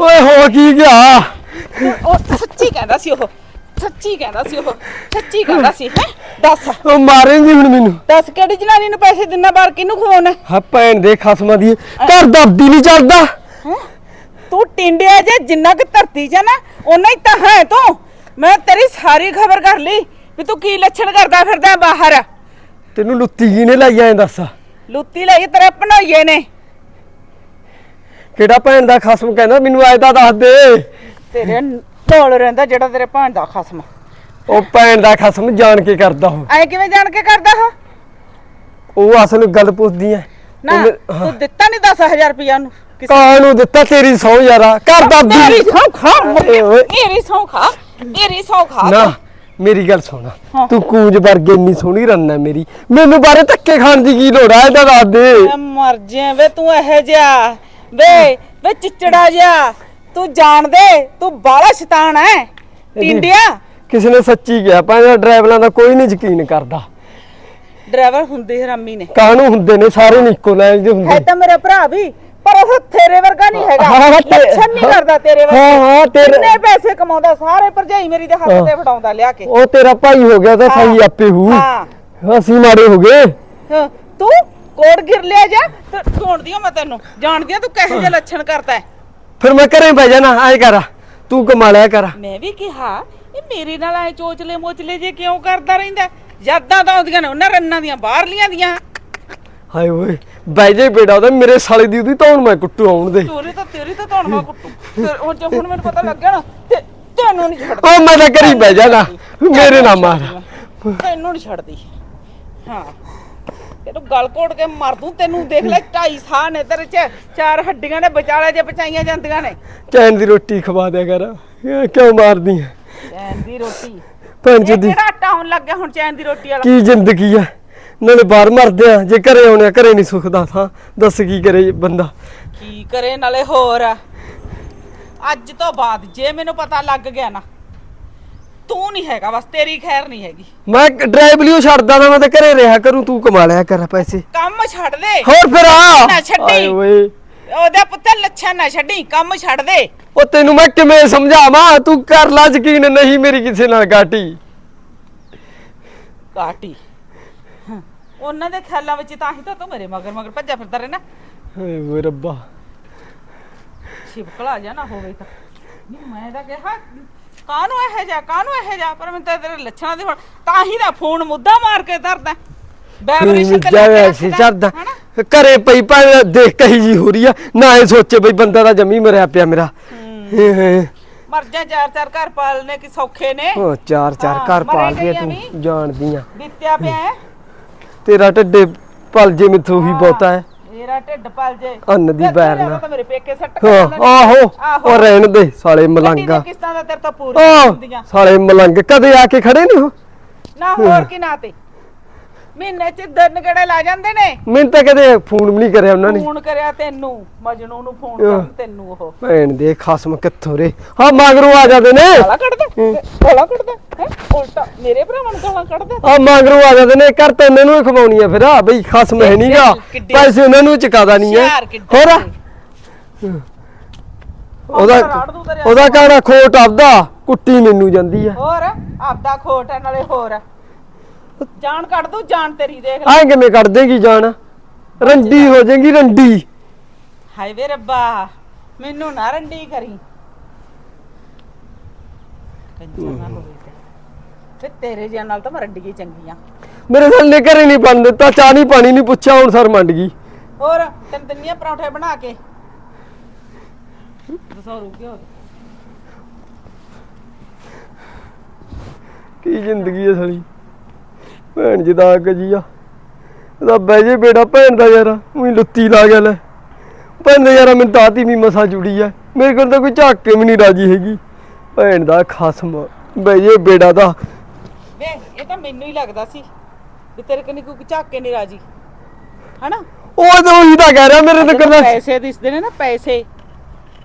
ਓਏ ਹੋ ਕੀ ਗਿਆ? ਉਹ ਸੱਚੀ ਕਹਿੰਦਾ ਸੀ ਉਹ। ਸੱਚੀ ਕਹਿੰਦਾ ਸੀ ਉਹ। ਸੱਚੀ ਕਹਿੰਦਾ ਸੀ ਹੈ? ਦੱਸ। ਉਹ ਮਾਰੇਂਗੀ ਹੁਣ ਮੈਨੂੰ। ਦੱਸ ਕਿਹੜੀ ਜਨਾਨੀ ਨੂੰ ਪੈਸੇ ਦਿੰਨਾ ਬਾਰ ਕਿਹਨੂੰ ਖਵਾਉਣਾ? ਹਾਂ ਭੈਣ ਦੇ ਖਸਮਾਂ ਦੀ। ਘਰ ਦਬਦੀ ਨਹੀਂ ਚੜਦਾ। ਹੈਂ? ਤੂੰ ਟਿੰਡਿਆ ਜੇ ਜਿੰਨਾ ਕਿ ਧਰਤੀ ਆ ਨਾ ਓਨਾ ਹੀ ਤਾਂ ਹੈ ਤੂੰ। ਮੈਂ ਤੇਰੀ ਸਾਰੀ ਖਬਰ ਕਰ ਲਈ ਵੀ ਤੂੰ ਕੀ ਲੱਛਣ ਕਰਦਾ ਫਿਰਦਾ ਬਾਹਰ। ਤੈਨੂੰ ਲੁੱਤੀ ਜੀ ਨੇ ਲਾਈ ਐਂ ਦੱਸ। ਲੁੱਤੀ ਲਈ ਤੇਰੇ ਭਣੋਈਏ ਨੇ। ਕਿਹੜਾ ਭੈਣ ਦਾ ਖਸਮ ਕਹਿੰਦਾ? ਮੈਨੂੰ ਐ ਤਾਂ ਦੱਸ ਦੇ। ਤੇਰੇ ਢੋਲ ਰਹਿੰਦਾ ਜਿਹੜਾ ਤੇਰੇ ਭਾਣ ਦਾ ਖਸਮ। ਉਹ ਭੈਣ ਦਾ ਖਸਮ ਜਾਣ ਕੇ ਕਰਦਾ ਉਹ। ਐ ਕਿਵੇਂ ਜਾਣ ਕੇ ਕਰਦਾ ਹਾਂ ਉਹ ਅਸਲ ਗੱਲ ਪੁੱਛਦੀ ਐ। ਨਾ ਤੂੰ ਦਿੱਤਾ ਨਹੀਂ 10000 ਰੁਪਇਆ ਨੂੰ ਕਾਂ ਨੂੰ? ਦਿੱਤਾ ਤੇਰੀ ਸੌ ਯਾਰਾ ਘਰ ਮੇਰੀ ਨੀ। ਸੌ ਖਾ। ਮੇਰੀ ਸੌ ਖਾ ਮੇਰੀ ਸੌ ਖਾ ਨਾ ਮੇਰੀ ਗੱਲ ਸੁਣ। ਤੂੰ ਕੂੰਜ ਵਰਗੇ ਇੰਨੀ ਸੋਹਣੀ ਰੰਨਾ ਮੇਰੀ। ਮੈਨੂੰ ਬਾਰੇ ਧੱਕੇ ਖਾਣ ਦੀ ਕੀ ਲੋੜ ਆ ਇਹਦਾ ਦੱਸ ਦੇ। ਮਰ ਜਿਆਂ ਵੇ ਤੂੰ ਇਹ ਜਿਹਾ। ਵੇ ਵੇ ਚਿਚੜਾ ਜਿਹਾ ਤੂੰ ਜਾਣ ਦੇ ਤੂੰ ਬਾਲਾ ਸ਼ੈਤਾਨ ਹੈ ਟਿੰਡਿਆ। ਕਿਸੇ ਨੇ ਸੱਚੀ ਕਿਹਾ ਪੰਜ ਡਰਾਈਵਰਾਂ ਦਾ ਕੋਈ ਨਹੀਂ ਯਕੀਨ ਕਰਦਾ। ਡਰਾਈਵਰ ਹੁੰਦੇ ਹਰਾਮੀ ਨੇ। ਕਾਹਨੂੰ ਹੁੰਦੇ ਨੇ? ਸਾਰੇ ਨੀ ਇੱਕੋ ਲੈ ਦੇ ਹੈ ਹੁੰਦੇ ਤਾਂ ਮੇਰਾ ਭਰਾ ਵੀ ਪਰ ਉਹ ਤੇਰੇ ਵਰਗਾ ਨਹੀਂ ਹੈਗਾ। ਹਾਂ, ਹਾਂ, ਲੱਛਣ ਨਹੀਂ ਕਰਦਾ ਤੇਰੇ ਵਰਗਾ। ਹਾਂ, ਹਾਂ, ਤੇਰੇ- ਕਿੰਨੇ ਪੈਸੇ ਕਮਾਉਂਦਾ ਸਾਰੇ ਭਰਜਾਈ ਮੇਰੀ ਦੇ ਹੱਥ ਹਾਂ। ਤੇ ਫੜਾਉਂਦਾ ਲਿਆ ਕੇ। ਉਹ ਤੇਰਾ ਭਾਈ ਹੋ ਗਿਆ ਤਾਂ ਸਹੀ ਹਾਂ। ਆਪੇ ਹੂ ਹਾਂ। ਅਸੀਂ ਮਾੜੇ ਹੋ ਗਏ। ਹਾਂ, ਤੂੰ? ਕੋੜ ਗਿਰ ਲਿਆ ਜਾ। ਤੇ ਢੋਣਦੀ ਹਾਂ ਮੈਂ ਤੈਨੂੰ। ਜਾਣਦੀ ਹਾਂ ਤੂੰ ਕਿਹੋ ਜਿਹੇ ਲੱਛਣ ਕਰਦਾ ਹੈ। ਫਿਰ ਮੈਂ ਘਰੇ ਬਹਿ ਜਾਣਾ ਐ ਕਰ। ਤੂੰ ਕਮਾ ਲਿਆ ਕਰ। ਮੈਂ ਵੀ ਕਿਹਾ ਇਹ ਮੇਰੇ ਨਾਲ ਐ ਚੋਚਲੇ ਮੋਚਲੇ ਜੇ ਕਿਉਂ ਕਰਦਾ ਰਹਿੰਦਾ ਯਾਦਾਂ ਤਾਂ ਆਉਂਦੀਆਂ ਨੇ ਉਹਨਾਂ ਰੰਨਾਂ ਦੀਆਂ ਬਾਹਰਲੀਆਂ ਦੀਆਂ। ਹਾਏ ਓਏ ਬਹਿ ਜੇ ਬੇੜਾ ਉਹਦਾ ਮੇਰੇ ਸਾਲੇ ਦੀ ਉਹਦੀ ਧੌਣ ਮੈਂ ਕੁੱਟੂ ਆਉਣ ਦੇ। ਚੋਰੀ ਤਾਂ ਤੇਰੀ ਤਾਂ ਧੌਣਵਾ ਕੁੱਟੂ। ਤੇ ਹੁਣ ਜੇ ਹੁਣ ਮੈਨੂੰ ਪਤਾ ਲੱਗਿਆ ਨਾ ਤੇ ਤੈਨੂੰ ਨਹੀਂ ਛੱਡਦੀ। ਉਹ ਮੈਂ ਤਾਂ ਘਰੀ ਬਹਿ ਜਾਣਾ। ਮੇਰੇ ਨਾਲ ਮਾਰ। ਤੈਨੂੰ ਨਹੀਂ ਛੱਡਦੀ। ਹਾਂ। ਤੈਨੂੰ ਗਲ ਘੋਟ ਕੇ ਮਰ ਦੂੰ ਤੈਨੂੰ ਦੇਖ ਲੈ ਢਾਈ ਸਾਹ ਨੇ ਤੇਰੇ ਚ ਚਾਰ ਹੱਡੀਆਂ ਨੇ ਵਿਚਾਲੇ ਜੇ ਪਚਾਈਆਂ ਜਾਂਦੀਆਂ ਨੇ। ਚੈਨ ਦੀ ਰੋਟੀ ਖਵਾ ਦਿਆ ਕਰ। ਇਹ ਕਿਉਂ ਮਾਰਦੀ ਹੈ ਚੈਨ ਦੀ ਰੋਟੀ? ਭੈਣ ਇਹ ਦੀ ਕਿਹੜਾ ਆਟਾ ਹੋਣ ਲੱਗ ਗਿਆ ਹੁਣ ਚੈਨ ਦੀ ਰੋਟੀ ਵਾਲਾ? ਕੀ ਜ਼ਿੰਦਗੀ ਆ ਨਾਲੇ ਬਾਹਰ ਮਰਦੇ ਆ ਜੇ ਘਰੇ ਆਉਣੇ ਆ, ਘਰੇ ਨਹੀਂ ਸੁਖਦਾ ਥਾਂ। ਦੱਸ ਕੀ ਕਰੇ ਬੰਦਾ? ਕੀ ਕਰੇ ਨਾਲੇ ਹੋਰ? ਅੱਜ ਤੋਂ ਬਾਅਦ ਜੇ ਮੈਨੂੰ ਪਤਾ ਲੱਗ ਗਿਆ ਨਾ ਤੂੰ ਨਹੀਂ ਹੈਗਾ ਬਸ ਤੇਰੀ ਖੈਰ ਨਹੀਂ ਹੈਗੀ। ਮੈਂ ਡਰਾਈਵਲੀਓ ਛੱਡਦਾ ਨਾ ਮੈਂ ਤਾਂ ਘਰੇ ਰਿਹਾ ਕਰੂੰ ਤੂੰ ਕਮਾ ਲਿਆ ਕਰ ਪੈਸੇ। ਕੰਮ ਛੱਡ ਦੇ। ਹੋਰ ਫਿਰ ਆ। ਛੱਡੀ। ਓਏ। ਉਹਦਾ ਪੁੱਤ ਲੱਛਣ ਨਾ ਛੱਡੀ ਕੰਮ ਛੱਡ ਦੇ। ਉਹ ਤੈਨੂੰ ਮੈਂ ਕਿਵੇਂ ਸਮਝਾਵਾਂ? ਤੂੰ ਕਰ ਲਾ ਯਕੀਨ ਨਹੀਂ ਮੇਰੀ ਕਿਸੇ ਨਾਲ ਗਾਟੀ ਕਾਟੀ ਹਾਂ, ਉਹਨਾਂ ਦੇ ਖਿਆਲਾਂ ਵਿੱਚ ਤਾਂ ਹੀ ਤਾਂ ਤੂੰ ਮੇਰੇ ਮਗਰ ਮਗਰ ਭੱਜਿਆ ਫਿਰਦਾ ਰਹਿਣਾ। ਹਾਏ ਓਏ ਰੱਬਾ। ਛਿਪਕਲਾ ਜਾ ਨਾ ਹੋਵੇ ਤਾਂ। ਨਹੀਂ ਮੈਂ ਤਾਂ ਕਿਹਾ ਕਾਹਨੂੰ ਇਹ ਜਾ ਕਾਹਨੂੰ ਇਹ ਜਾ ਪਰ ਮੈਂ ਤਾਂ ਤੇਰੇ ਲੱਛਣਾਂ ਦੀ ਹੁਣ ਤਾਂ ਹੀ ਦਾ ਫੋਨ ਮੁੱਦਾ ਮਾਰ ਕੇ ਧਰਦਾ। ਵੈਬਰੇਸ਼ਨ ਤੇ ਜਾਵੇ ਸੀ ਚੜਦਾ? ਘਰੇ ਪਈ ਭਾਵੇਂ ਦੇਖ ਕਹੀ ਜੀ ਹੋ ਰਹੀ ਆ ਨਾ ਇਹ ਸੋਚੇ ਬਈ ਬੰਦਾ ਦਾ ਜਮੀ ਮਰਿਆ ਪਿਆ ਮੇਰਾ। ਮਰ ਜਾ ਚਾਰ ਚਾਰ ਘਰ ਪਾਲਨੇ ਕਿ ਸੌਖੇ ਨੇ। ਉਹ ਚਾਰ ਚਾਰ ਘਰ ਪਾਲ ਗਈਆਂ ਤੂੰ। ਜਾਣਦੀ ਆ ਬੀਤਿਆ ਪਿਆ ਹੈ। ਤੇਰਾ ਢੱਡੇ ਪਲ ਜੇ ਮਿੱਥੋਂ ਹੀ। ਬਹੁਤਾ ਹੈ। ਮੇਰਾ ਢਿੱਡ ਪਲ ਜੇ। ਅੰਨ ਦੀ ਬੈਰ ਨਾ। ਤਾਂ ਮੇਰੇ ਪੇਕੇ ਸੱਟ ਹਾਂ, ਨੇ। ਆਹੋ ਉਹ ਰਹਿਣ ਦੇ ਸਾਲੇ ਮਲੰਗਾ ਕਿਸ਼ਤਾਂ ਦਾ ਤੇਰੇ ਤੋਂ ਪੂਰੀ ਆਹ ਹੁੰਦੀਆਂ? ਸਾਲੇ ਮਲੰਗ ਕਦੇ ਆ ਕੇ ਖੜੇ ਨਹੀਂ ਹੋ? ਨਾ ਹੋਰ ਕੀ ਨਾ ਤੇ? ਮਹੀਨੇ ਚ ਦਿਨ ਕਿਹੜੇ ਲਾ ਜਾਂਦੇ ਨੇ? ਮੈਨੂੰ ਤਾਂ ਕਦੇ ਫੋਨ ਵੀ ਨਹੀਂ ਕਰਿਆ ਉਹਨਾਂ ਨੇ। ਫੋਨ ਕਰਿਆ ਤੈਨੂੰ ਮਜਨੂ ਨੂੰ ਫੋਨ। ਕਰਨ ਤੈਨੂੰ ਉਹ। ਭੈਣ ਦੇ ਖਸਮ ਕਿੱਥੋਂ ਰੇ? ਹਾਂ ਮਗਰੋਂ ਆ ਜਾਂਦੇ ਨੇ। ਗਾਲਾਂ ਕੱਢਦਾ ਗਾਲਾਂ ਕੱਢਦਾ ਹੈ? ਉਲਟਾ ਮੇਰੇ ਭਰਾਵਾਂ ਨੂੰ ਗਾਲਾਂ ਕੱਢਦਾ। ਆ ਮਗਰੋਂ ਆ ਜਾਂਦੇ ਨੇ ਘਰ ਤਾਂ ਉਹਨਾਂ ਨੂੰ ਹੀ ਖਵਾਉਣੀ ਆ ਫਿਰ। ਆ ਬਈ ਖਸਮ ਹੈ ਨਹੀਂਗਾ ਪੈਸੇ ਉਹਨਾਂ ਨੂੰ ਚੁਕਾਦਾ ਨਹੀਂ ਹੈ ਹੋਰ। ਉਹਦਾ ਉਹਦਾ ਕਹਿਣਾ ਖੋਟ ਆਪਦਾ। ਕੁੱਟੀ ਮੈਨੂੰ ਜਾਂਦੀ ਆ। ਹੋਰ ਆਪਦਾ ਖੋਟ ਹੈ ਨਾਲੇ ਹੋਰ। ਜਾਨ ਕੱਢ ਦੂ ਜਾਨ ਤੇਰੀ ਦੇਖ ਲੈ। ਐਂ ਕਿਵੇਂ ਕੱਢ ਦੇਗੀ ਜਾਨ? ਰੰਡੀ ਹੋ ਜਾਏਗੀ ਰੰਡੀ। ਹਾਏ ਵੇ ਰੱਬਾ ਮੈਨੂੰ ਨਾ ਰੰਡੀ ਕਰੀ। ਕੰਜਰ ਨਾ ਹੋਵੇ ਤੇ। ਤੇਰੇ ਜਿਹਾ ਨਾਲ ਤਾਂ ਮੈਂ ਰੰਡੀ ਹੀ ਚੰਗੀ ਆ। ਮੇਰੇ ਸਾਲ ਨੇ ਘਰੇ ਨਹੀਂ ਬਣ ਦਿੱਤਾ ਚਾਹ ਨਹੀਂ ਪਾਣੀ ਨਹੀਂ ਪੁੱਛਿਆ ਹੁਣ ਸਰ ਮੰਡ ਗਈ। ਹੋਰ ਤਿੰਨ ਤਿੰਨੀਆਂ ਪਰੌਂਠੇ ਬਣਾ ਕੇ? ਦੱਸੋ ਰੁਕ ਗਿਆ ਕੀ ਜ਼ਿੰਦਗੀ ਹੈ ਸਾਲੀ। ਭੈਣ ਜੀ ਦਾ ਅੱਗ ਜੀ ਆ। ਇਹਦਾ ਬਹਿ ਜੇ ਬੇੜਾ ਭੈਣ ਦਾ ਯਾਰ ਉਹੀ ਲੁੱਤੀ ਲਾ ਗਿਆ ਲੈ। ਭੈਣ ਦਾ ਯਾਰ ਮੈਨੂੰ ਦਾਤੀ ਵੀ ਮਸਾ ਜੁੜੀ ਆ। ਮੇਰੇ ਕੋਲ ਤਾਂ ਕੋਈ ਝਾਕ ਕੇ ਵੀ ਨਹੀਂ ਰਾਜੀ ਹੈਗੀ। ਭੈਣ ਦਾ ਖਸਮ ਬਹਿ ਜੇ ਬੇੜਾ ਦਾ। ਵੇ ਇਹ ਤਾਂ ਮੈਨੂੰ ਹੀ ਲੱਗਦਾ ਸੀ ਵੀ ਤੇਰੇ ਕਨੀ ਕੋਈ ਝਾਕੇ ਨਹੀਂ ਰਾਜੀ। ਹਨਾ? ਉਹ ਤਾਂ ਉਹੀ ਤਾਂ ਕਹਿ ਰਿਹਾ ਮੇਰੇ ਤੇ ਜਦੋਂ ਗੱਲਾਂ ਪੈਸੇ ਦਿਸਦੇ ਨੇ ਨਾ ਪੈਸੇ।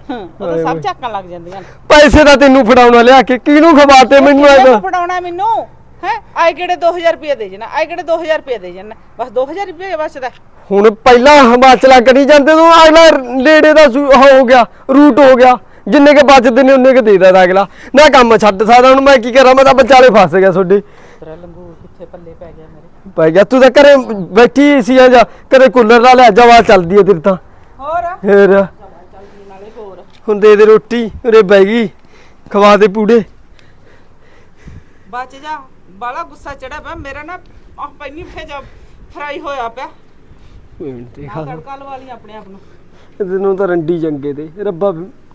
ਹਾਂ ਉਹ ਤਾਂ ਸਭ। ਝਾਕਣ ਲੱਗ ਜਾਂਦੀਆਂ ਨੇ। ਪੈਸੇ ਤਾਂ ਤੈਨੂੰ ਫੜਾਉਣਾ ਲਿਆ ਕੇ ਕਿਹਨੂੰ ਖਵਾਤੇ ਮੈਨੂੰ ਐ ਕਿਹਨੂੰ ਫੜਾਉਣਾ ਮੈਨੂੰ? ਹੈ? ਆਏ ਕਿਹੜੇ 2000 ਰੁਪਏ ਦੇ ਜਣਾ? ਆਏ ਕਿਹੜੇ 2000 ਰੁਪਏ ਦੇ ਜਣਾ? ਬਸ 2000 ਰੁਪਏ ਬਚਦਾ ਹੁਣ ਪਹਿਲਾਂ ਹਿਮਾਚਲ ਕਰੀ ਜਾਂਦੇ ਤੋਂ ਅਗਲਾ ਨੇੜੇ ਦਾ ਸੂ- ਉਹ ਹੋ ਗਿਆ ਰੂਟ ਹੋ ਗਿਆ। ਜਿੰਨੇ ਕੇ ਬਚਦੇ ਨੇ ਉਹਨੇ ਕੇ ਦੇ ਦਿੰਦਾ ਅਗਲਾ। ਨਾ ਕੰਮ ਛੱਡ ਸਕਦਾ ਹੁਣ ਮੈਂ ਕੀ ਕਰਾਂ? ਮੈਂ ਤਾਂ ਵਿਚਾਲੇ ਫਸ ਗਿਆ ਤੁਹਾਡੇ। ਤੇਰਾ ਲੰਗੂਰ ਕਿੱਥੇ ਪੱਲੇ ਪੈ ਗਿਆ ਮੇਰੇ? ਪੈ ਗਿਆ। ਤੂੰ ਤਾਂ ਘਰੇ ਬੈਠੀ ਸੀ ਆ ਜਾ। ਕਦੇ ਕੂਲਰ ਲਾ ਲਿਆ ਜਵਾ ਚੱਲਦੀ ਹੈ ਤੇਰੀ ਤਾਂ। ਹੋਰ? ਫੇਰ? ਚੱਲਦੀ ਨਾਲੇ ਹੋਰ ਹੁਣ ਦੇ ਦੇ ਰੋਟੀ ਉਰੇ ਬਹਿ ਗਈ। ਖਵਾ ਦੇ ਪੂੜੇ। ਬਚ ਜਾ। ਬਾਲਾ ਗੁੱਸਾ ਚੜਿਆ ਪਿਆ ਮੇਰਾ ਨਾ ਆਹ ਪੈਨੀ ਫੇਜਾ ਫਰਾਈ ਹੋਇਆ ਪਿਆ। ਤੇ ਨਾ ਤੜਕਾ ਲਵਾ ਲਈ ਆਪਣੇ ਆਪ ਨੂੰ। ਤੈਨੂੰ ਤਾਂ ਰੰਡੀ ਚੰਗੇ ਤੇ ਰੱਬਾ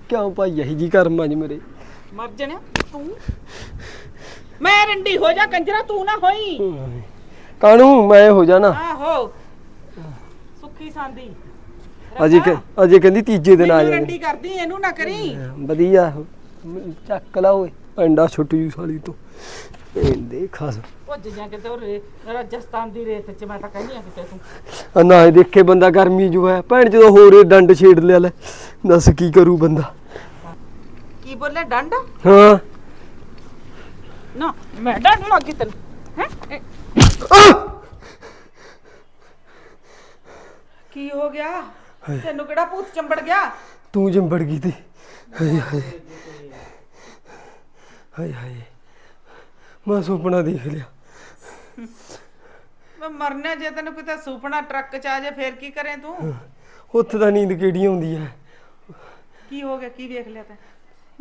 ਕਿਉਂ ਭਾਈ ਇਹੀ ਜੀ ਕਰਮਾਂ ਚ ਮੇਰੇ? ਮਰ ਜਣਿਆ ਤੂੰ। ਮੈਂ ਰੰਡੀ ਹੋ ਜਾ ਕੰਜਰਾ ਤੂੰ ਨਾ ਹੋਈ। ਕਾਣੂ ਮੈਂ ਹੋ ਜਾਣਾ। ਆਹੋ। ਸੁੱਖੀ ਸਾਂਦੀ। ਅਜੇ ਕਿ- ਅਜੇ ਕਹਿੰਦੀ ਤੀਜੇ ਦਿਨ ਆ ਮੈਨੂੰ ਜਾਣਾ। ਰੰਡੀ ਕਰਦੀ ਇਹਨੂੰ ਨਾ ਕਰੀ। ਵਧੀਆ। ਚੱਕ ਲਾ ਓਏ ਪੈਂਡਾ ਛੁੱਟ ਜੂ ਸਾਲੀ ਤੋਂ। ਦੇ ਖਾਸ। ਭੁੱਜ ਜਾ ਕਿਤੇ ਉਹ ਰੇ- ਰਾਜਸਥਾਨ ਦੀ ਰੇਤ ਚ ਮੈਂ ਤਾਂ ਕਹਿੰਦੀ ਆ ਕਿਤੇ ਤੂੰ। ਆ ਨਾ ਇਹ ਦੇਖੇ ਬੰਦਾ ਗਰਮੀ ਜੂ ਹੈ। ਭੈਣ ਜਦੋਂ ਹੋਰ ਇਹ ਡੰਡ ਛੇੜ ਲਿਆ ਲੈ ਦੱਸ ਕੀ ਕਰੂ ਬੰਦਾ? ਕੀ ਬੋਲੇ ਡੰਡ? ਹਾਂ। ਨਾ ਮੈਂ ਡੰਡ ਲੱਗੀ ਤੈਨੂੰ ਹੈ? ਕੀ ਹੋ ਗਿਆ? ਤੈਨੂੰ ਕਿਹੜਾ ਭੂਤ ਚੰਬੜ ਗਿਆ? ਤੂੰ ਜੰਬੜ ਗਈ ਤੇ। ਹਾਏ ਹਾਏ। ਹਾਏ ਹਾਏ। ਮੈਂ ਸੁਪਨਾ ਦੇਖ ਲਿਆ। ਮੈਂ ਮਰਨਾ ਜੇ ਤੈਨੂੰ ਕਿਤੇ ਸੁਪਨਾ ਟਰੱਕ ਚ ਆ ਜਾ ਫੇਰ ਕੀ ਕਰੇ ਤੂੰ? ਉੱਥੇ ਤਾਂ ਨੀਂਦ ਕਿਹੜੀ ਆਉਂਦੀ ਹੈ? ਕੀ ਹੋ ਗਿਆ ਕੀ ਵੇਖ ਲਿਆ ਤੈਂ?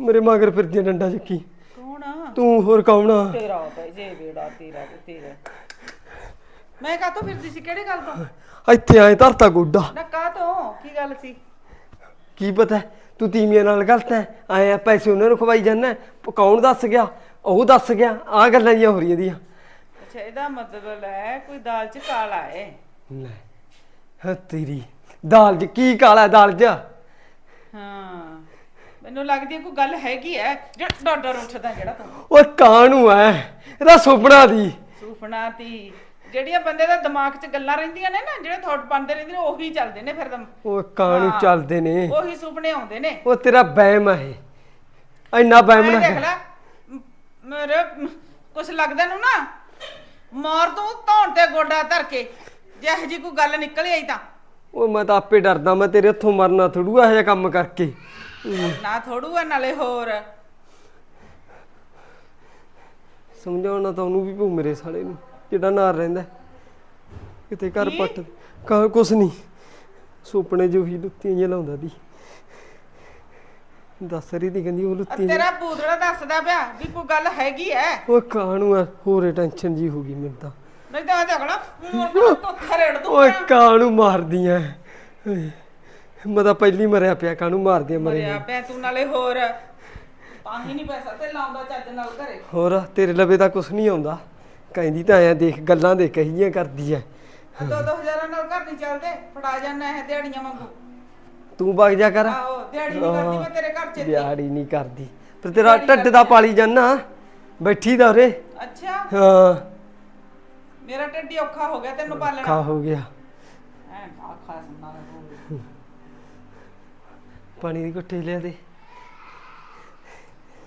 ਮੇਰੇ ਮਗਰ ਫਿਰਦੀਆਂ ਡੰਡਾ ਚੱਕੀ। ਕੌਣ ਆ? ਤੂੰ ਹੋਰ ਕੌਣ ਆ? ਤੇਰਾ ਬਈ ਜੇ ਬੇੜਾ ਤੇਰਾ ਤੇ ਤੇਰਾ। ਮੈਂ ਕਾਹਤੋਂ ਫਿਰਦੀ ਸੀ? ਕਿਹੜੇ ਗੱਲ ਤੋਂ? ਇੱਥੇ ਆਏ ਧਰਤਾ ਗੋਡਾ। ਨਾ ਕਾਹਤੋਂ? ਕੀ ਗੱਲ ਸੀ? ਕੀ ਪਤਾ ਤੂੰ ਤੀਵੀਆਂ ਨਾਲ ਗਲਤ ਹੈ। ਆਏ ਆ ਪੈਸੇ ਉਹਨਾਂ ਨੂੰ ਖਵਾਈ ਜਾਂਦਾ ਕੌਣ ਦੱਸ ਗਿਆ? ਉਹ ਦੱਸ ਗਿਆ ਆ ਗੱਲਾਂ ਜੀਆਂ ਹੋ ਰਹੀਆਂ ਦੀਆਂ ਅੱਛਾ ਇਹਦਾ ਮਤਲਬ ਹੈ ਕੋਈ ਦਾਲ ਚ ਕਾਲਾ ਹੈ। ਲੈ ਹਾਂ ਤੇਰੀ ਦਾਲ ਚ ਕੀ ਕਾਲਾ ਦਾਲ ਚ? ਹਾਂ ਮੈਨੂੰ ਲੱਗਦੀ ਹੈ ਕੋਈ ਗੱਲ ਹੈਗੀ ਹੈ ਜਿਹੜਾ ਡਾਡਰ ਉੱਠਦਾ ਜਿਹੜਾ ਤੂੰ। ਉਹ ਕਾਹਨੂੰ ਐ? ਇਹਦਾ ਸੁਪਨਾ ਦੀ। ਸੁਪਨਾ ਤੀ ਜਿਹੜੀਆਂ ਬੰਦੇ ਦਾ ਦਿਮਾਗ 'ਚ ਗੱਲਾਂ ਰਹਿੰਦੀਆਂ ਨੇ ਨਾ ਜਿਹੜੇ ਥੋਟ ਪਾਉਂਦੇ ਰਹਿੰਦੇ ਨੇ ਉਹੀ ਚੱਲਦੇ ਨੇ ਫਿਰ ਦਮ ਉਹ ਕਾਹਨੂੰ ਹਾਂ। ਚੱਲਦੇ ਨੇ? ਉਹੀ ਸੁਪਨੇ ਆਉਂਦੇ ਨੇ। ਉਹ ਤੇਰਾ ਬੈਮ ਹੈ ਇੰਨਾ ਬੈਮ ਮੈਂ ਨਾ ਦੇਖ। ਲੈ ਮੇਰੇ ਕੁਛ ਲੱਗਦਾ ਨੂੰ ਨਾ? ਮਾਰ ਤੂੰ ਧੌਣ ਤੇ ਗੋਡਾ ਧਰ ਕੇ। ਜੇ ਇਹੋ ਜੀ ਕੋਈ ਗੱਲ ਨਿਕਲ ਆਈ ਤਾਂ। ਉਹ ਮੈਂ ਤਾਂ ਆਪੇ ਡਰਦਾ ਮੈਂ ਤੇਰੇ ਹੱਥੋਂ ਮਰਨਾ ਥੋੜੂ ਇਹੋ ਜਿਹਾ ਕੰਮ ਕਰਕੇ। ਨਾ ਥੋੜੂ ਆ ਨਾਲੇ ਹੋਰ। ਸਮਝਾਉਣਾ ਤਾਂ ਉਹਨੂੰ ਵੀ ਪਊ ਮੇਰੇ ਸਾਲੇ ਨੂੰ ਜਿਹੜਾ ਨਾਲ ਰਹਿੰਦਾ ਕਿਤੇ ਘਰ? ਪੱਟ ਕਾ ਕੁਛ ਨਹੀਂ। ਸੁਪਨੇ ਜੋ ਹੀ ਲੁੱਤੀਆਂ ਜਿਹਾ ਲਾਉਂਦਾ ਦੀ। ਦੱਸ ਰਹੀ ਦੀ ਕਹਿੰਦੀ ਉਹ ਆ ਲੁੱਤੀਆਂ ਤੇਰਾ ਪੂਤੜਾ ਦੱਸਦਾ ਪਿਆ ਵੀ ਕੋਈ ਗੱਲ ਹੈਗੀ ਐ। ਉਹ ਕਾਹਨੂੰ ਆ ਹੋਰੇ ਟੈਨਸ਼ਨ ਜੀ ਹੋ ਗਈ ਮੈਨੂੰ ਤਾਂ। ਨਹੀਂ ਤਾਂ ਦੇਖ ਲੈ ਮੂੰਹ ਤੋਂ ਥਰੇੜ ਦੂੰ ਓਏ ਕਾਹਨੂੰ ਮਾਰਦੀਆਂ ਓਏ, ਮੈਂ ਤਾਂ ਪਹਿਲੀ ਮਰਿਆ ਪਿਆ ਕਾਹਨੂੰ ਮਾਰਦੀਆਂ ਮਰੇ ਮਰਿਆ ਪਿਆ ਤੂੰ ਨਾਲੇ ਹੋਰ। ਤਾਂ ਹੀ ਨਹੀਂ ਪੈਸਾ ਤੇ ਲਾਉਂਦਾ ਚੱਜ ਨਾਲ ਘਰੇ। ਹੋਰ ਤੇਰੇ ਲਵੇ ਤਾਂ ਕੁਛ ਨਹੀਂ ਆਉਂਦਾ। ਕਹਿੰਦੀ ਤਾਂ ਆਇਆ ਦੇਖ ਗੱਲਾਂ ਦੇ ਕਹੀਆਂ ਕਰਦੀ ਐ। ਦੋ ਦੋ ਹਜ਼ਾਰਾਂ ਨਾਲ ਘਰ ਨਹੀਂ ਚੱਲਦੇ ਫੜਾ ਜਾਣਾ ਹੈ ਦਿਹਾੜੀਆਂ ਵਾਂਗੂ। ਤੂੰ ਵਗ ਜਾ ਕਰ। ਆਹੋ ਦਿਹਾੜੀ ਨਹੀਂ ਕਰਦੀ ਮੈਂ ਤੇਰੇ ਘਰ ਚ ਇੱਥੇ। ਦਿਹਾੜੀ ਨਹੀਂ ਕਰਦੀ। ਪਰ ਤੇਰਾ ਢੱਡ ਦਾ ਪਾਲੀ ਜਾਨਾ ਬੈਠੀ ਦਾ ਉਰੇ। ਅੱਛਾ। ਹਾਂ। ਮੇਰਾ ਟੱਡੀ ਔਖਾ ਹੋ ਗਿਆ ਤੈਨੂੰ ਪਾਲਣਾ। ਖਾ ਹੋ ਗਿਆ। ਐ ਨਾ ਖਾ ਸੁਣਾ ਲੈ ਪਾਣੀ ਦੀ ਘੁੱਟੀ ਲਿਆ ਦੇ।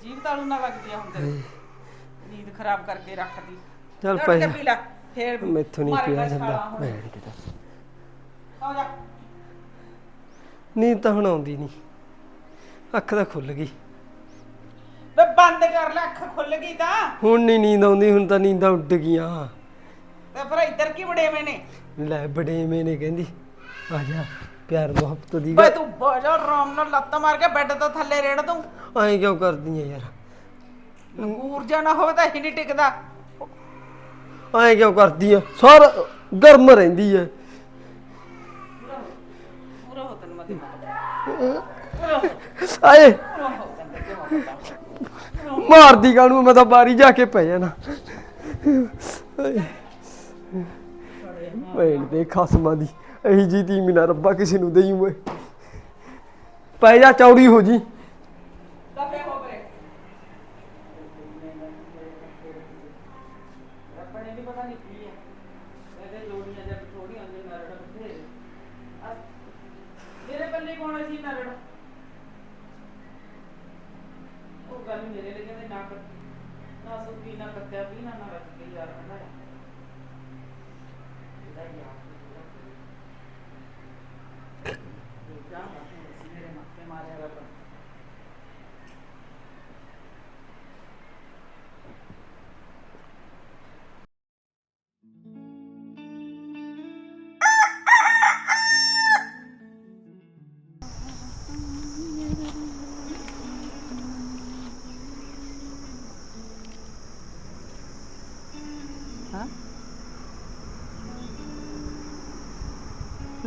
ਜੀਵ ਤਾਲੂ ਨਾ ਲੱਗਦੀ ਆ ਹੁਣ ਤੇਰੀ। ਨੀਂਦ ਖਰਾਬ ਕਰਕੇ ਰੱਖਦੀ। ਚੱਲ ਪੈ ਕੇ ਜਾ ਪੀ ਲੈ। ਫੇਰ ਮੈਥੋਂ ਨਹੀਂ ਪਿਆ ਛਾਲਾਂ ਜਾਂਦਾ। ਹੁਣ। ਭੈਣ ਕਿਤਾ ਆ ਜਾ। ਨੀਂਦ ਤਾਂ ਹੁਣ ਆਉਂਦੀ ਨਹੀਂ ਅੱਖ ਤਾਂ ਖੁੱਲ ਗਈ। ਵੇ ਬੰਦ ਕਰ ਲੈ ਅੱਖ ਖੁੱਲ ਗਈ ਤਾਂ। ਹੁਣ ਨਹੀਂ ਨੀਂਦ ਆਉਂਦੀ ਹੁਣ ਤਾਂ ਨੀਂਦਾਂ ਉੱਡ ਗਈਆਂ। ਤੇ ਫਿਰ ਇੱਧਰ ਕੀ ਬੜੇ ਮੈਨੇ ਲੈ ਬੜੇ ਮੈਨੇ ਕਹਿੰਦੀ। ਆ ਜਾ ਪਿਆਰ ਮੁਹੱਬਤ ਦੀ ਬਈ ਤੂੰ ਬਾਜਾ ਆਰਾਮ ਨਾਲ ਲੱਤ ਮਾਰ ਕੇ ਬੈੱਡ ਤੋਂ ਥੱਲੇ ਰੇੜ ਦੂੰ ਐਂ ਕਿਉਂ ਕਰਦੀ ਐ ਯਾਰ? ਊਰਜਾ ਨਾ ਹੋਵੇ ਤਾਂ ਹੀ ਨਹੀਂ ਟਿਕਦਾ। ਐਂ ਕਿਉਂ ਕਰਦੀ ਐ ਸਾਰਾ ਗਰਮ ਰਹਿੰਦੀ ਐ ਆਏ। ਮਾਰਦੀ ਕਾਹਨੂੰ ਮੈਂ ਤਾਂ ਬਾਰੀ ਜਾ ਕੇ ਪੈ ਜਾਣਾ। ਭੈਣ ਦੇ ਖਸਮਾਂ ਦੀ, ਇਹੀ ਜੀ ਤੀ ਮਿਨਾ ਰੱਬਾ ਕਿਸੇ ਨੂੰ ਦੇਈ ਓਏ। ਪੈ ਜਾ ਚੌੜੀ ਹੋ ਜੀ।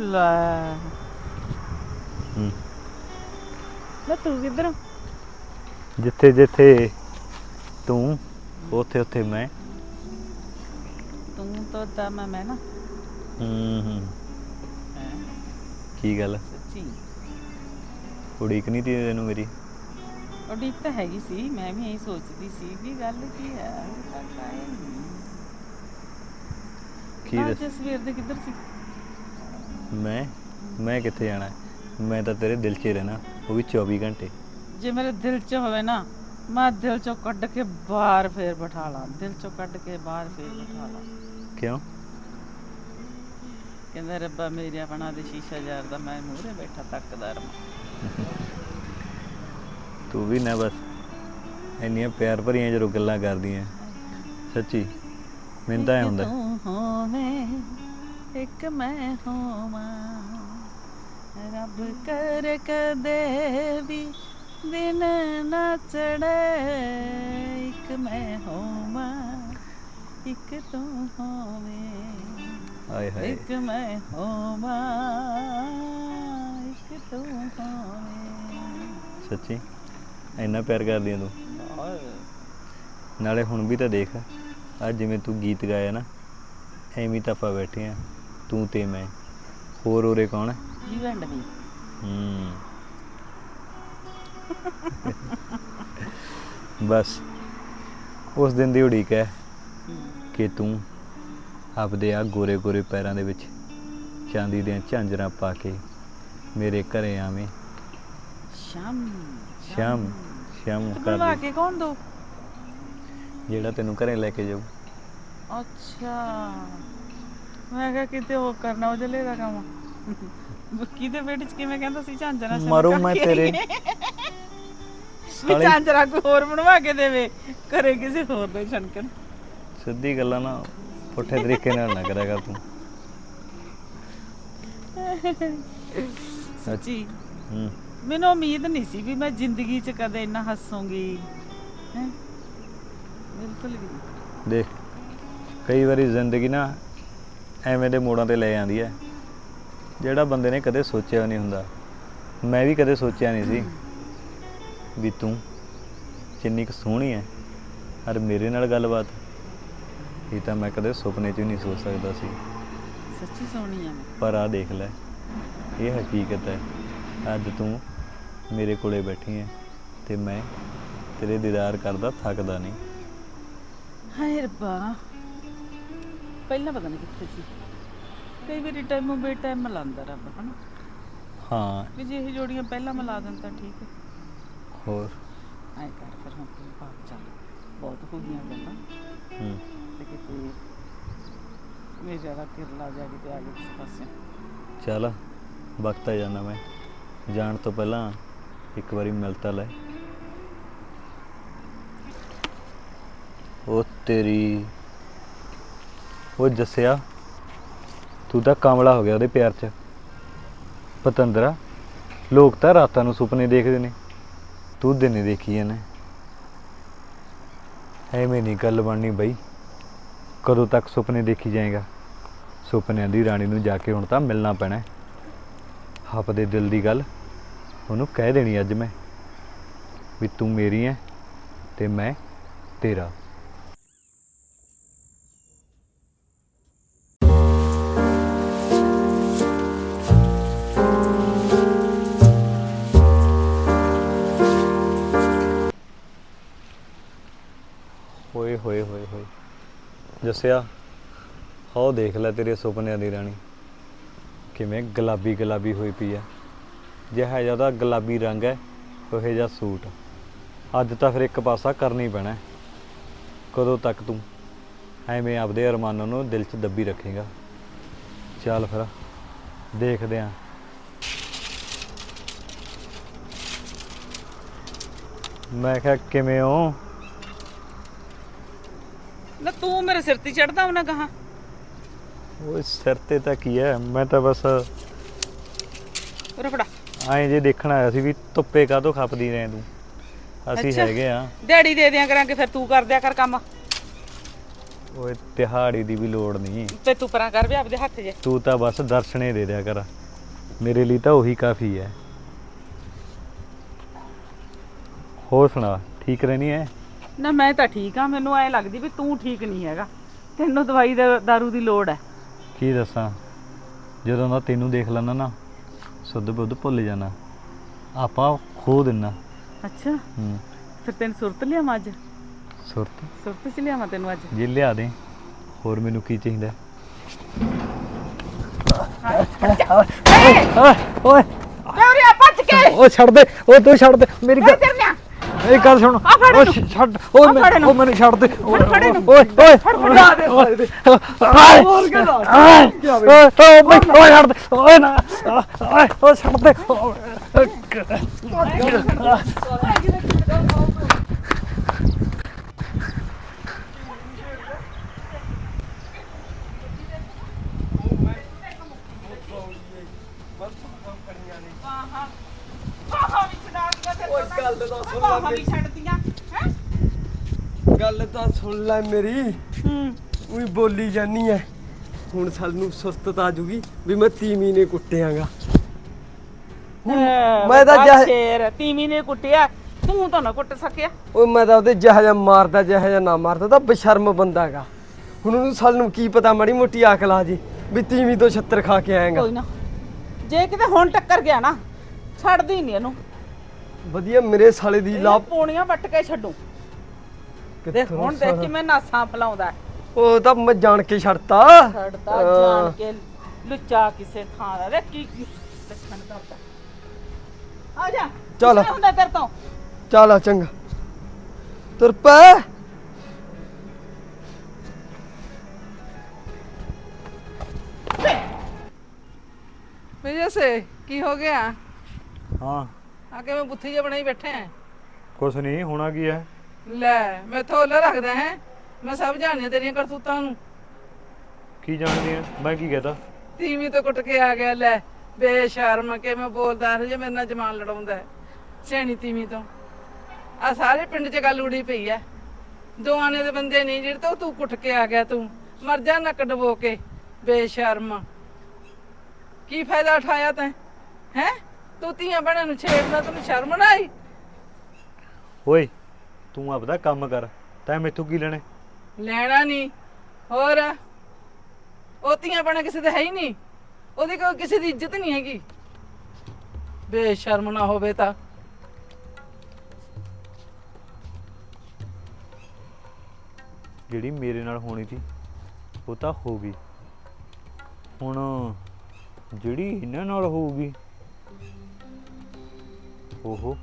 ਲੈ। ਹੂੰ। ਨਾ ਤੂੰ ਕਿੱਧਰ? ਜਿੱਥੇ ਜਿੱਥੇ ਤੂੰ ਉੱਥੇ ਉੱਥੇ ਮੈਂ। ਤੂੰ ਤਾਂ ਤਾਂ ਮੈਂ ਮੈਂ ਨਾ। ਹੂੰ ਹੂੰ। ਹੈਂ, ਕੀ ਗੱਲ? ਸੱਚੀ? ਉਡੀਕ ਨਹੀਂ ਤੀ ਤੈਨੂੰ ਮੇਰੀ? ਉਡੀਕ ਤਾਂ ਹੈਗੀ ਸੀ ਮੈਂ ਵੀ ਇਹੀ ਸੋਚਦੀ ਸੀ ਵੀ ਗੱਲ ਕੀ ਹੈ ਹਜੇ ਤੱਕ ਆਏ ਨਹੀਂ। ਕੀ ਦੱਸ ਸਵੇਰ ਦੇ ਕਿੱਧਰ ਸੀ? ਮੈਂ ਮੈਂ ਕਿੱਥੇ ਜਾਣਾ? ਮੈਂ ਤਾਂ ਤੇਰੇ ਦਿਲ 'ਚ ਹੀ ਰਹਿਣਾ ਉਹ ਵੀ 24 ਘੰਟੇ। ਜੇ ਮੇਰੇ ਦਿਲ 'ਚ ਹੋਵੇ ਨਾ ਮੈਂ ਦਿਲ 'ਚੋਂ ਕੱਢ ਕੇ ਬਾਹਰ ਫੇਰ ਬਿਠਾ ਲਾਂ ਦਿਲ 'ਚੋਂ ਕੱਢ ਕੇ ਬਾਹਰ ਫੇਰ ਬਿਠਾ ਲਾਂ। ਕਿਉਂ? ਕਹਿੰਦਾ ਰੱਬਾ ਮੇਰੇ ਆਪਣਾ ਦੇ ਸ਼ੀਸ਼ਾ ਯਾਰ ਦਾ ਮੈਂ ਮੂਹਰੇ ਬੈਠਾ ਤੱਕਦਾ ਰਵਾਂ। ਤੂੰ ਵੀ ਨਾ ਬਸ ਇੰਨੀਆਂ ਪਿਆਰ ਭਰੀਆਂ ਜਦੋਂ ਗੱਲਾਂ ਕਰਦੀਆਂ। ਸੱਚੀ ਮੈਨੂੰ ਤਾਂ ਐ ਇੱਕ ਹੁੰਦਾ। ਤੂੰ ਹੋਵੇਂ ਇੱਕ ਮੈਂ ਹੋਵਾਂ। ਰੱਬ ਕਰ ਕਦੇ ਵੀ ਦਿਨ ਨਾ ਚੜੇ ਇੱਕ ਮੈਂ ਹੋਵਾਂ ਇੱਕ ਤੂੰ ਹੋਵੇਂ। ਆਏ ਹਾਏ। ਇੱਕ ਮੈਂ ਹੋਵਾਂ ਇੱਕ ਤੂੰ ਹੋਵੇਂ। ਸੱਚੀ? ਇੰਨਾ ਪਿਆਰ ਕਰਦੀ ਆ ਤੂੰ? ਨਾਲੇ ਹੁਣ ਵੀ ਤਾਂ ਦੇਖ ਅੱਜ ਜਿਵੇਂ ਤੂੰ ਗੀਤ ਗਾਇਆ ਨਾ ਐਵੇਂ ਤਾਂ ਆਪਾਂ ਬੈਠੇ ਆ। ਤੂੰ ਤੇ ਮੈਂ। ਹੋਰ ਉਰੇ ਕੌਣ ਹੈ? ਯੂ ਐਂਡ ਮੀ ਹੂੰ। ਬਸ। ਉਸ ਦਿਨ ਦੀ ਉਡੀਕ ਹੈ ਕਿ ਤੂੰ ਆਪਦੇ ਆ ਗੋਰੇ ਗੋਰੇ ਪੈਰਾਂ ਦੇ ਵਿੱਚ ਚਾਂਦੀ ਦੀਆਂ ਝਾਂਜਰਾਂ ਪਾ ਕੇ ਮੇਰੇ ਘਰੇ ਆਵੇਂ। ਸ਼ਾਮ ਸ਼ਾਮ ਸ਼ਾਮ ਕਰ ਦੇ। ਕੇ ਕੌਣ ਦੋ? ਜਿਹੜਾ ਤੈਨੂੰ ਘਰੇ ਲੈ ਕੇ ਜਾਊ। ਅੱਛਾ। ਮੈਂ ਕਿਹਾ ਕਿਤੇ ਉਹ ਕਰਨਾ ਉਹ ਜਲੇ ਦਾ ਕੰਮ। ਬੱਕੀ ਦੇ ਪੇਟ ਚ ਕਿਵੇਂ ਕਹਿੰਦਾ ਸੀ ਝਾਂਜਰਾ ਸ਼ਾਮ ਮਰੂ ਕਰਕੇ। ਮੈਂ ਤੇਰੇ ਵੀ ਸਾਲੇ ਝਾਂਜਰਾ ਕੋਈ ਹੋਰ ਬਣਵਾ ਕੇ ਦੇਵੇ ਘਰੇ ਕਿਸੇ ਹੋਰ ਦੇ ਛਣਕਣ। ਸਿੱਧੀ ਗੱਲਾਂ ਨਾ ਪੁੱਠੇ ਤਰੀਕੇ ਨਾਲ ਨਾ ਕਰਿਆ ਕਰ ਤੂੰ। ਸੱਚੀ। ਹੂੰ। ਮੈਨੂੰ ਉਮੀਦ ਨਹੀਂ ਸੀ ਵੀ ਮੈਂ ਜ਼ਿੰਦਗੀ 'ਚ ਕਦੇ ਇੰਨਾ ਹੱਸੂੰਗੀ। ਹੈ? ਬਿਲਕੁਲ ਵੀ। ਦੇਖ ਕਈ ਵਾਰੀ ਜ਼ਿੰਦਗੀ ਨਾ ਐਵੇਂ ਦੇ ਮੋੜਾਂ ਤੇ ਲੈ ਜਾਂਦੀ ਹੈ। ਜਿਹੜਾ ਬੰਦੇ ਨੇ ਕਦੇ ਸੋਚਿਆ ਨਹੀਂ ਹੁੰਦਾ। ਮੈਂ ਵੀ ਕਦੇ ਸੋਚਿਆ ਨਹੀਂ ਸੀ ਵੀ ਤੂੰ ਕਿੰਨੀ ਕੁ ਸੋਹਣੀ ਹੈ। ਔਰ ਮੇਰੇ ਨਾਲ ਗੱਲਬਾਤ। ਇਹ ਤਾਂ ਮੈਂ ਕਦੇ ਸੁਪਨੇ 'ਚ ਵੀ ਨਹੀਂ ਸੋਚ ਸਕਦਾ ਸੀ। ਸੱਚੀ ਸੋਹਣੀ ਆ ਮੈਂ। ਪਰ ਆ ਦੇਖ ਲੈ ਇਹ ਹਕੀਕਤ ਹੈ। ਅੱਜ ਤੂੰ ਮੇਰੇ ਕੋਲੇ ਬੈਠੀ ਹੈ ਤੇ ਮੈਂ ਤੇਰੇ ਦੀਦਾਰ ਕਰਦਾ ਥੱਕਦਾ ਨਹੀਂ। ਹਾਏ ਰੱਬਾ ਪਹਿਲਾਂ ਪਤਾ ਨਹੀਂ ਕਿੱਥੇ ਸੀ। ਕਈ ਵਾਰੀ ਟਾਈਮ ਬੇ ਟਾਈਮ ਮਿਲਾਉਂਦਾ ਰੱਬ ਹਨਾ। ਹਾਂ। ਵੀ ਜੇ ਇਹ ਜੋੜੀਆਂ ਪਹਿਲਾਂ ਮਿਲਾ ਦੇਣ ਤਾਂ ਠੀਕ ਹੈ। ਹੋਰ? ਐ ਕਰ ਫਿਰ ਹੁਣ ਤੂੰ ਭਾਗ ਚੱਲ। ਬਹੁਤ ਹੋ ਗਈਆਂ ਗੱਲਾਂ। ਹੂੰ। ਤੇ ਕਿਤੇ ਮੇਰੇ ਜ਼ਿਆਦਾ ਕਿਰਲਾ ਜਾ ਕੇ ਤੇ ਆ ਗਏ ਕਿਸੇ ਪਾਸੇ। ਚੱਲ ਵਕਤ ਆ ਜਾਂਦਾ ਮੈਂ। ਜਾਣ ਤੋਂ ਪਹਿਲਾਂ ਇੱਕ ਵਾਰੀ ਮਿਲ ਤਾਂ ਲੈ। ਉਹ ਤੇਰੀ ਉਹ ਜੱਸਿਆ, ਤੂੰ ਤਾਂ ਕਾਮਲਾ ਹੋ ਗਿਆ ਉਹਦੇ ਪਿਆਰ 'ਚ। ਪਤੰਦਰਾ, ਲੋਕ ਤਾਂ ਰਾਤਾਂ ਨੂੰ ਸੁਪਨੇ ਦੇਖਦੇ ਨੇ। ਤੂੰ ਦਿਨੇ ਦੇਖੀ ਜਾਂਦੇ। ਐਵੇਂ ਨਹੀਂ ਗੱਲ ਬਣਨੀ ਬਈ। ਕਦੋਂ ਤੱਕ ਸੁਪਨੇ ਦੇਖੀ ਜਾਏਗਾ? ਸੁਪਨਿਆਂ ਦੀ ਰਾਣੀ ਨੂੰ ਜਾ ਕੇ ਹੁਣ ਤਾਂ ਮਿਲਣਾ ਪੈਣਾ। ਹੈ। ਆਪਦੇ ਦਿਲ ਦੀ ਗੱਲ ਉਹਨੂੰ ਕਹਿ ਦੇਣੀ ਅੱਜ ਮੈਂ। ਵੀ ਤੂੰ ਮੇਰੀ ਹੈ ਤੇ ਮੈਂ ਤੇਰਾ। ਹੋਏ ਹੋਏ ਹੋਏ। ਹੋਏ ਜੱਸਿਆ ਹੋ ਦੇਖ ਲੈ ਤੇਰੇ ਸੁਪਨਿਆਂ ਦੀ ਰਾਣੀ। ਕਿਵੇਂ ਗੁਲਾਬੀ ਗੁਲਾਬੀ ਹੋਈ ਪਈ ਆ ਜਿਹਾ ਜ਼ਿਆਦਾ ਗੁਲਾਬੀ ਰੰਗ ਹੈ ਉਹ ਜਿਹਾ ਸੂਟ। ਅੱਜ ਤਾਂ ਫਿਰ ਇੱਕ ਪਾਸਾ ਕਰਨੀ ਪੈਣਾ ਕਦੋਂ ਤੱਕ ਤੂੰ ਐਵੇਂ ਆਪਦੇ ਅਰਮਾਨਾਂ ਨੂੰ ਦਿਲ 'ਚ ਦੱਬੀ ਰੱਖੇਗਾ? ਚੱਲ ਫਿਰ, ਦੇਖਦੇ ਆਂ। ਮੈਂ ਕਿਹਾ, ਕਿਵੇਂ ਹੋ ਨਾ ਤੂੰ ਮੇਰੇ ਸਿਰ ਤੇ ਚੜਦਾ ਉਹਨਾਂ ਕਹਾ ਉਹ ਸਿਰ ਤੇ ਤਾਂ ਕੀ ਹੈ? ਮੈਂ ਤਾਂ ਬਸ ਰਫੜਾ ਐਂ ਜੇ ਦੇਖਣ ਆਇਆ ਸੀ ਵੀ ਧੁੱਪੇ ਕਾਹਤੋਂ ਖਪਦੀ ਰਹੇ ਤੂੰ। ਅਸੀਂ ਅੱਛਾ। ਹੈਗੇ ਆ। ਦਿਹਾੜੀ ਦੇ ਦਿਆਂ ਕਰਾਂਗੇ ਫਿਰ ਤੂੰ ਕਰ ਦਿਆ ਕਰ ਕੰਮ। ਓਏ ਤਿਹਾੜੀ ਦੀ ਵੀ ਲੋੜ ਨਹੀਂ। ਤੇ ਤੂੰ ਪਰਾਂ ਕਰ ਵੀ ਆਪਦੇ ਹੱਥ ਜੇ। ਤੂੰ ਤਾਂ ਬਸ ਦਰਸ਼ਨੇ ਦੇ ਦਿਆ ਕਰ। ਮੇਰੇ ਲਈ ਤਾਂ ਉਹੀ ਕਾਫੀ ਹੈ। ਹੋਰ ਸੁਣਾ ਠੀਕ ਰਹਿਣੀ ਹੈ ਨਾ ਮੈਂ ਤਾਂ ਠੀਕ ਆ ਮੈਨੂੰ ਐ ਲੱਗਦੀ ਵੀ ਤੂੰ ਠੀਕ ਨਹੀਂ ਹੈਗਾ। ਤੈਨੂੰ ਦਵਾਈ ਦਾ ਦਾਰੂ ਦੀ ਲੋੜ ਹੈ। ਕੀ ਦੱਸਾਂ? ਜਦੋਂ ਦਾ ਤੈਨੂੰ ਦੇਖ ਲੈਣਾ ਨਾ ਸੁੱਧ ਬੁੱਧ ਭੁੱਲ ਜਾਣਾ। ਆਪਾਂ ਖੋ ਦਿੰਨਾ। ਅੱਛਾ। ਹੂੰ। ਫਿਰ ਤੈਨੂੰ ਸੁਰਤ ਲਿਆਵਾਂ ਅੱਜ? ਸੁਰਤ? ਸੁਰਤ ਚ ਲਿਆਵਾਂ ਤੈਨੂੰ ਅੱਜ? ਜੇ ਲਿਆ ਦੇ ਹੋਰ ਮੈਨੂੰ ਕੀ ਚਾਹੀਦਾ? ਓਏ ਓਏ ਭੱਜ ਕੇ। ਉਹ ਛੱਡ ਦੇ ਉਹ ਤੂੰ ਛੱਡ ਦੇ। ਮੇਰੀ ਗੱਲ ਇਹ ਗੱਲ ਸੁਣ। ਆ ਫੜ ਉਹ ਇਹਨੂੰ। ਛੱਡ। ਉਹ ਆ ਫੜ ਇਹਨੂੰ। ਉਹ ਮੈਨੂੰ ਛੱਡ ਦੇ। ਫੜ ਫੜ ਇਹਨੂੰ। ਓਏ ਓਏ ਫੜ ਫੜ ਲਾ ਦੇ। ਲਾ ਦੇ ਓਏ ਹੋਰ ਕਿਹਦਾ? ਓਏ ਓਏ ਓਏ ਓਏ ਛੱਡ ਦੇ। ਓਏ ਨਾ ਓਏ ਓਏ ਛੱਡ ਦੇ। ਬਾਹਾਂ ਵੀ ਛਡਾ ਦਿੱਤੀਆਂ ਤੇ ਓਏ ਗੱਲ ਤਾਂ ਸੁਣ ਲੈ ਬਾਹਾਂ ਵੀ ਮੇਰੀ। ਹੈ? ਗੱਲ ਤਾਂ ਸੁਣ ਲੈ ਮੇਰੀ। ਹੂੰ। ਉਹੀ ਬੋਲੀ ਜਾਨੀ ਐ। ਹੁਣ ਸਾਨੂੰ ਸੁਸਤਤ ਆ ਜੂਗੀ ਵੀ ਮੈਂ ਤੀਵੀਂ ਨੇ ਕੁੱਟਿਆਗਾ। ਮੈਂ ਤਾਂ ਜਾ- ਸ਼ੇਰ ਤੀਵੀਂ ਨੇ ਕੁੱਟਿਆ ਤੂੰ ਤਾਂ ਨਾ ਕੁੱਟ ਸਕਿਆ। ਓਏ ਮੈਂ ਤਾਂ ਉਹਦੇ ਜਿਹਾ ਜਿਹਾ ਮਾਰਦਾ ਜਿਹਾ ਜਿਹਾ ਨਾ ਮਾਰਦਾ ਤਾਂ ਬਸ਼ਰਮ ਬੰਦਾਗਾ ਹੁਣ ਉਹਨੂੰ ਸਾਨੂੰ ਕੀ ਪਤਾ ਮਾੜੀ ਮੋਟੀ ਅਕਲ ਆ ਜੀ ਵੀ ਤੀਵੀਂ ਤੋਂ ਛੱਤਰ ਖਾ ਕੇ ਆਏਗਾ। ਕੋਈ ਨਾ। ਜੇ ਕਿਤੇ ਹੁਣ ਟੱਕਰ ਗਿਆ ਨਾ ਛੱਡਦੀ ਨਹੀਂ ਇਹਨੂੰ। ਵਧੀਆ ਮੇਰੇ ਸਾਲੇ ਦੀ ਲਾ ਪੌਣੀਆਂ ਵੱਟ ਕੇ ਛੱਡੂ। ਦੇਖ ਹੁਣ ਦੇਖ ਕਿਵੇਂ ਨਾਸਾਂ ਫਲਾਉਂਦਾ ਹੈ। ਉਹ ਤਾਂ ਮੈਂ ਜਾਣ ਕੇ ਛੱਡਤਾ। ਛੱਡਦਾ ਜਾਣ ਕੇ ਲੁੱਚਾ ਕਿਸੇ ਥਾਂ ਦਾ। ਦੇਖ ਕੀ ਕੀ ਲੱਛਣ ਕਰਦਾ ਆ ਜਾ ਚੱਲ। ਕੁਛ ਨੀ ਹੁੰਦਾ ਤੇਰੇ ਤੋਂ? ਚੱਲ ਆ ਚੰਗਾ। ਤੁਰ ਪੈ। ਵਿਜੇ ਸੇ ਕੀ ਹੋ ਗਿਆ? ਹਾਂ। ਆ ਕੇ ਮੈਂ ਬੁੱਥੀ ਜੇ ਬਣਾਈ ਬੈਠੇ ਆ। ਕੁਛ ਨਹੀਂ ਹੋਣਾ ਕੀ ਹੈ? ਲੈ ਮੈਂ ਥੋਲੇ ਰੱਖਦਾ ਹੈ। ਮੈਂ ਸਭ ਜਾਣਦੀ ਤੇਰੀਆਂ ਕਰਤੂਤਾਂ ਨੂੰ। ਕੀ ਜਾਣਦੀ ਹੈ? ਮੈਂ ਕੀ ਕਹਤਾ? ਤੀਵੀਂ ਤੋਂ ਕੁੱਟ ਕੇ ਆ ਗਿਆ ਲੈ। ਬੇਸ਼ਰਮ ਕੇ ਮੈਂ ਬੋਲਦਾ ਜੇ ਮੇਰੇ ਨਾਲ ਜਮਾਨ ਲੜਾਉਂਦਾ ਹੈ। ਸਿਆਣੀ ਤੀਵੀਂ ਤੋਂ। ਆ ਸਾਰੇ ਪਿੰਡ 'ਚ ਗੱਲ ਉੜੀ ਪਈ ਐ ਦੋ ਆਨੇ ਦੇ ਬੰਦੇ ਨਹੀਂ ਜਿਹੜੇ ਤੋਂ ਤੂੰ ਕੁੱਟ ਕੇ ਆ ਗਿਆ ਤੂੰ। ਮਰ ਜਾ ਨੱਕ ਡਬੋ ਕੇ ਬੇਸ਼ਰਮ ਕੀ ਫਾਇਦਾ ਉਠਾਇਆ ਤੈਂ? ਹੈ? ਤੂੰ ਧੀਆਂ ਭੈਣਾਂ ਨੂੰ ਛੇੜਦਾ ਤੈਨੂੰ ਸ਼ਰਮ ਨਾ ਆਈ? ਓਏ ਤੂੰ ਆਪਦਾ ਕੰਮ ਕਰ ਤੈਂ ਮੈਥੋਂ ਕੀ ਲੈਣੇ? ਲੈਣਾ ਨਹੀਂ ਹੋਰ ਉਹ ਧੀਆਂ ਭੈਣਾਂ ਕਿਸੇ ਦੇ ਹੈ ਹੀ ਨਹੀਂ ਉਹਦੀ ਕੋਈ ਕਿਸੇ ਦੀ ਇੱਜ਼ਤ ਨਹੀਂ ਹੈਗੀ। ਬੇਸ਼ਰਮ ਨਾ ਹੋਵੇ ਤਾਂ। ਜਿਹੜੀ ਮੇਰੇ ਨਾਲ ਹੋਣੀ ਸੀ ਉਹ ਤਾਂ ਹੋ ਗਈ। ਹੁਣ ਜਿਹੜੀ ਇਹਨਾਂ ਨਾਲ ਹੋਊਗੀ ਓਹੋ।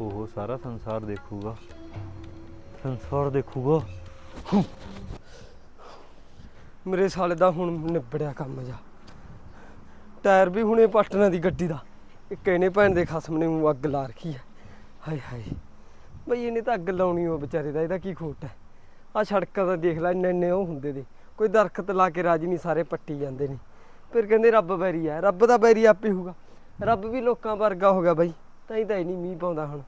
ਓਹੋ, ਸਾਰਾ ਸੰਸਾਰ ਦੇਖੂਗਾ। ਸੰਸਾਰ ਦੇਖੂਗਾ। ਮੇਰੇ ਸਾਲੇ ਦਾ ਹੁਣ ਨਿਬੜਿਆ ਕੰਮ ਜਾ। ਟਾਇਰ ਵੀ ਹੁਣੇ ਪਟਨਾ ਦੀ ਗੱਡੀ ਦਾ। ਇੱਕ ਭੈਣ ਦੇ ਖਸਮ ਨੇ ਮੂੰਹ ਅੱਗ ਲਾ ਰੱਖੀ ਹੈ ਹਾਏ ਹਾਏ। ਬਈ ਇਹਨੇ ਤਾਂ ਅੱਗ ਲਾਉਣੀ ਉਹ ਵਿਚਾਰੇ ਦਾ, ਇਹਦਾ ਕੀ ਖੋਟ ਹੈ? ਆ ਸੜਕਾਂ ਦਾ ਦੇਖ ਲੈ ਇੰਨੇ ਇੰਨੇ ਉਹ ਹੁੰਦੇ ਨੇ। ਕੋਈ ਦਰਖਤ ਲਾ ਕੇ ਰਾਜੀ ਨਹੀਂ, ਸਾਰੇ ਪੱਟੀ ਜਾਂਦੇ ਨੇ। ਫਿਰ ਕਹਿੰਦੇ ਰੱਬ ਬੈਰੀ ਹੈ ਰੱਬ ਦਾ ਬੈਰੀ ਆਪੇ ਹੋਊਗਾ। ਰੱਬ ਵੀ ਲੋਕਾਂ ਵਰਗਾ ਹੋ ਗਿਆ ਬਾਈ ਤਾਂ ਹੀ ਤਾਂ ਇਹ ਨਹੀਂ ਮੀਂਹ ਪਾਉਂਦਾ ਹੁਣ।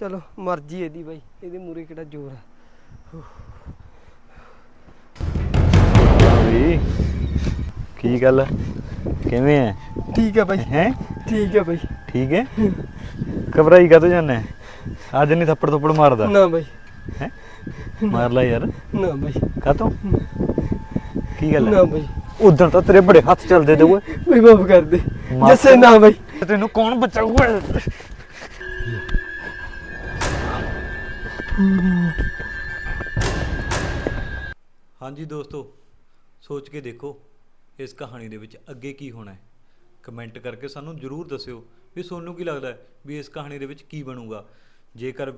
ਚਲੋ ਮਰਜ਼ੀ ਇਹਦੀ ਬਾਈ ਇਹਦੇ ਮੂਰੇ ਕਿਹੜਾ ਜ਼ੋਰ ਹੈ ਵੀ ਕੀ ਗੱਲ ਕਿਵੇਂ ਹੈ ਠੀਕ ਹੈ ਬਾਈ। ਹੈ? ਠੀਕ ਹੈ ਬਾਈ। ਠੀਕ ਹੈ? ਘਬਰਾਈ ਕਾ ਜਾਨਾ ਅੱਜ ਨਹੀਂ ਥੱਪੜ ਥੱਪੜ ਮਾਰਦਾ। ਨਾ ਬਾਈ। ਹੈ? ਮਾਰ ਲੈ ਯਾਰ। ਨਾ ਬਾਈ। ਕਾ ਕੀ ਗੱਲ ਨਾ ਹੈ ਬਾਈ। ਉਦੋਂ ਤਾਂ ਤੇਰੇ ਬੜੇ ਹੱਥ ਚੱਲਦੇ ਤੇ ਓਏ ਬਈ ਮਾਫ ਕਰ ਦੇ। ਮਾਫ਼ ਜੱਸੇ ਨਾ ਬਾਈ। ਤੈਨੂੰ ਕੌਣ ਬਚਾਊਗਾ? ਹਾਂਜੀ ਦੋਸਤੋ ਸੋਚ ਕੇ ਦੇਖੋ ਇਸ ਕਹਾਣੀ ਦੇ ਵਿੱਚ ਅੱਗੇ ਕੀ ਹੋਣਾ ਹੈ। ਕਮੈਂਟ ਕਰਕੇ ਸਾਨੂੰ ਜਰੂਰ ਦੱਸਿਓ ਵੀ ਤੁਹਾਨੂੰ ਕੀ ਲੱਗਦਾ ਹੈ ਵੀ ਇਸ ਕਹਾਣੀ ਦੇ ਵਿੱਚ ਕੀ ਬਣੂਗਾ। ਜੇਕਰ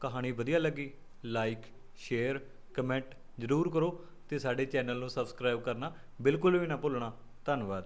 ਕਹਾਣੀ ਵਧੀਆ ਲੱਗੀ ਲਾਈਕ ਸ਼ੇਅਰ ਕਮੈਂਟ ਜਰੂਰ ਕਰੋ। ਤੇ ਸਾਡੇ ਚੈਨਲ ਨੂੰ ਸਬਸਕ੍ਰਾਈਬ ਕਰਨਾ ਬਿਲਕੁਲ ਵੀ ਨਾ ਭੁੱਲਣਾ। ਧੰਨਵਾਦ।